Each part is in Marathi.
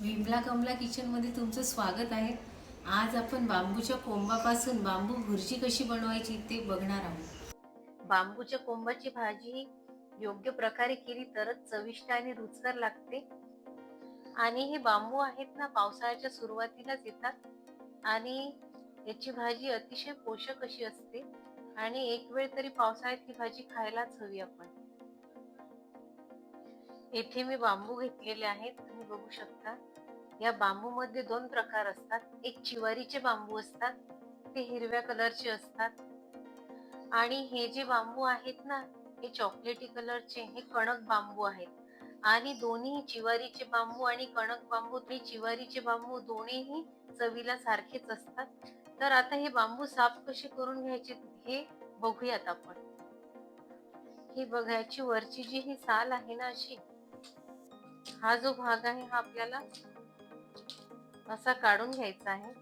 विमला कमला किचनमध्ये तुमचं स्वागत आहे. आज आपण बांबूच्या कोंबापासून बांबू भुर्जी कशी बनवायची ते बघणार आहोत. बांबूच्या कोंबाची भाजी योग्य प्रकारे केली तरच चविष्ट आणि रुचकर लागते. आणि हे बांबू आहेत ना पावसाळ्याच्या सुरुवातीलाच येतात. आणि याची भाजी अतिशय पोषक अशी असते. आणि एक वेळ तरी पावसाळ्यात ही भाजी खायलाच हवी आपण. येथे मी बांबू घेतलेले आहेत. तुम्ही बघू शकता. या बांबू मध्ये दोन प्रकार असतात. एक चिवारीचे बांबू असतात. ते हिरव्या कलरचे असतात. आणि हे जे बांबू आहेत ना हे चॉकलेटी कलरचे हे कणक बांबू आहेत. आणि दोन्ही चिवारीचे बांबू आणि कणक बांबू ते चिवारीचे बांबू दोन्हीही चवीला सारखेच असतात. तर आता हे बांबू साफ कसे करून घ्यायचे हे बघूयात आपण. ही बघायची वरची जी ही साल आहे ना अशी हा जो भाग आहे हा आपल्याला असा काढून घ्यायचा आहे.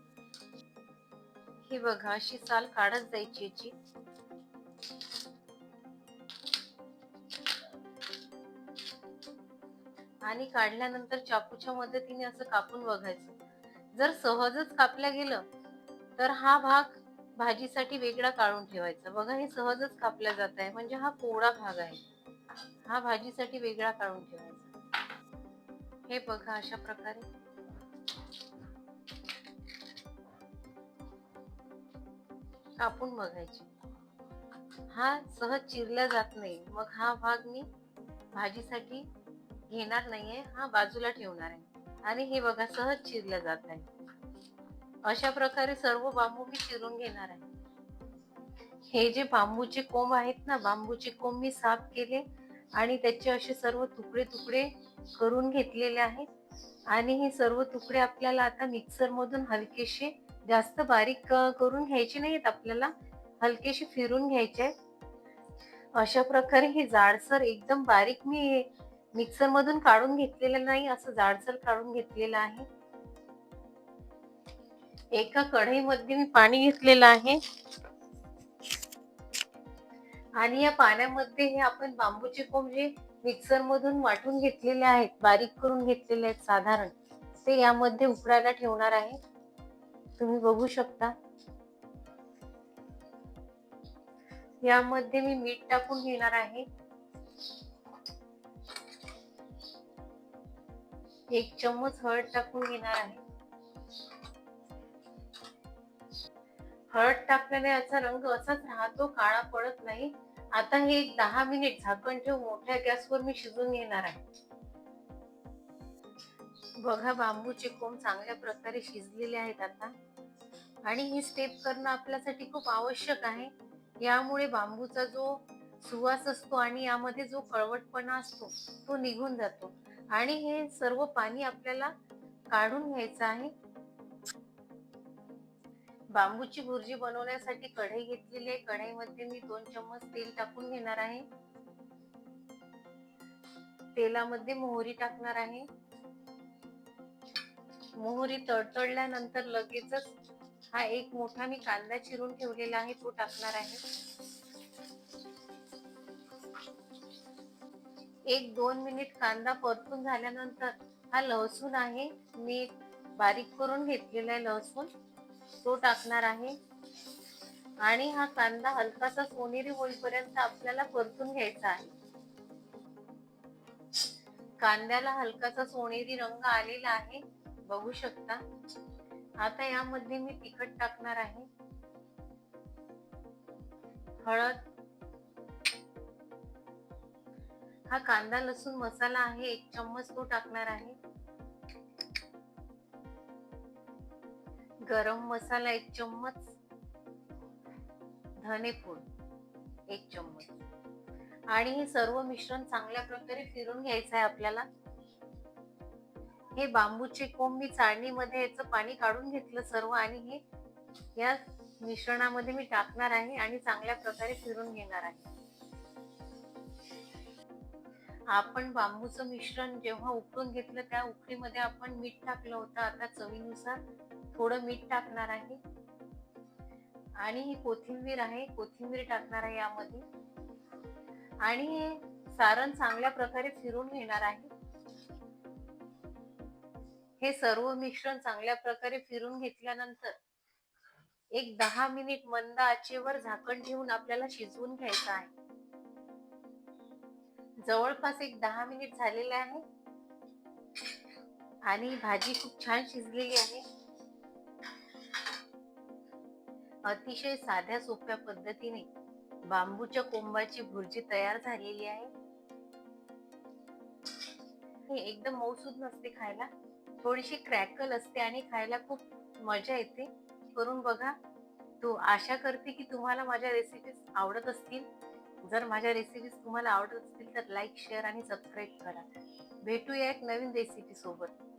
ही बघा अशी साल काढत जायची याची. आणि काढल्यानंतर चाकूच्या मदतीने असं कापून बघायचं. जर सहजच कापल्या गेलं तर हा भाग भाजीसाठी वेगळा काढून ठेवायचा. बघा हे सहजच कापल्या जात आहे. म्हणजे हा कोवळा भाग आहे. हा भाजीसाठी वेगळा काढून ठेवायचा. हे बघा अशा प्रकारे. कापून बघायची. हा सहज चिरला जात नाही. मग हा भाग मी भाजीसाठी घेणार नाहीये हा बाजूला ठेवणार आहे. आणि हे बघा सहज चिरला जात आहे. अशा प्रकारे सर्व बांबू मी चिरून घेणार आहे. हे जे बांबूचे कोंब आहेत ना बांबूचे कोंब मी साफ केले. आणि त्याचे असे सर्व तुकडे तुकडे करून घेतलेले आहेत. आणि हे सर्व तुकडे आपल्याला आता मिक्सर मधून हलकेसे जास्त बारीक करून घ्यायचे नाहीत आपल्याला. हलकेशी फिरून घ्यायचे आहेत. अशा प्रकारे हे जाडसर एकदम बारीक मी मिक्सर मधून काढून घेतलेलं नाही असं जाडसर काढून घेतलेलं आहे. एका कढईमध्ये मी पाणी घेतलेलं आहे. आणि या पाण्यामध्ये हे आपण बांबूचे कोंब जे मिक्सर मधून वाटून घेतलेले आहेत बारीक करून घेतलेले आहेत साधारण ते यामध्ये उकडायला ठेवणार आहे. तुम्ही बघू शकता. यामध्ये मी मीठ टाकून घेणार आहे. एक चम्मच हळद टाकून घेणार आहे. हळद टाकल्याने याचा रंग असाच राहतो काळा पडत नाही. आता हे एक दहा मिनिट झाकण ठेवून मोठ्या गॅसवर मी शिजून घेणार आहे. बघा बांबूचे कोंब चांगल्या प्रकारे शिजलेले आहेत आता. आणि ही स्टेप करणं आपल्यासाठी खूप आवश्यक आहे. यामुळे बांबूचा जो सुवास असतो आणि यामध्ये जो कळवटपणा असतो तो निघून जातो. आणि हे सर्व पाणी आपल्याला काढून घ्यायचं आहे. बांबूची भुर्जी बनवण्यासाठी कढई घेतलेली आहे. कढईमध्ये मी दोन चम्मच तेल टाकून घेणार आहे. तेलामध्ये मोहरी टाकणार आहे. मोहरी तडतडल्यानंतर लगेचच हा एक मोठा मी कांदा चिरून ठेवलेला आहे तो टाकणार आहे. एक दोन मिनिट कांदा परतून झाल्यानंतर हा लसूण आहे. मी बारीक करून घेतलेला आहे लसूण तो टाकणार आहे. आणि हा कांदा हलकासा सोनेरी होईपर्यंत आपल्याला परतून घ्यायचा आहे. कांद्याला हलकासा सोनेरी रंग आलेला आहे. बघू शकता. आता यामध्ये मी तिखट टाकणार आहे. हळद. हा कांदा लसूण मसाला आहे. एक चम्मच तो टाकणार आहे. गरम मसाला एक चम्मच. धनेपूड एक चम्मच. आणि हे सर्व मिश्रण चांगल्या प्रकारे फिरून घ्यायचं आहे आपल्याला. हे बांबूचे कोंब मी चाळणीमध्ये याचं पाणी काढून घेतलं सर्व आणि हे या मिश्रणामध्ये मी टाकणार आहे आणि चांगल्या प्रकारे फिरून घेणार आहे. आपण बांबूचं मिश्रण जेव्हा उकळून घेतलं त्या उकळीमध्ये आपण मीठ टाकलं होतं आता चवीनुसार. थोडं मीठ टाकणार आहे. आणि ही कोथिंबीर आहे कोथिंबीर टाकणार आहे यामध्ये. आणि हे सारण चांगल्या प्रकारे फिरून घेणार आहे. हे सर्व मिश्रण चांगल्या प्रकारे फिरून घेतल्यानंतर एक दहा मिनिट मंद आचेवर झाकण ठेवून आपल्याला शिजवून घ्यायचं आहे. जवळपास एक दहा मिनिट झालेले आहे. आणि भाजी खूप छान शिजलेली आहे. अतिशय साध्या सोप्या पद्धतीने बांबूच्या कोंबाची भुर्जी तयार झालेली आहे. हे एकदम मौसूद नसते खायला. थोडीशी क्रॅकल असते आणि खायला खूप मजा येते. करून बघा. तो आशा करते की तुम्हाला माझ्या रेसिपीज आवडत असतील. जर माझ्या रेसिपीज तुम्हाला आवडत असतील तर लाईक शेअर आणि सबस्क्राईब करा. भेटूया एक नवीन रेसिपी सोबत.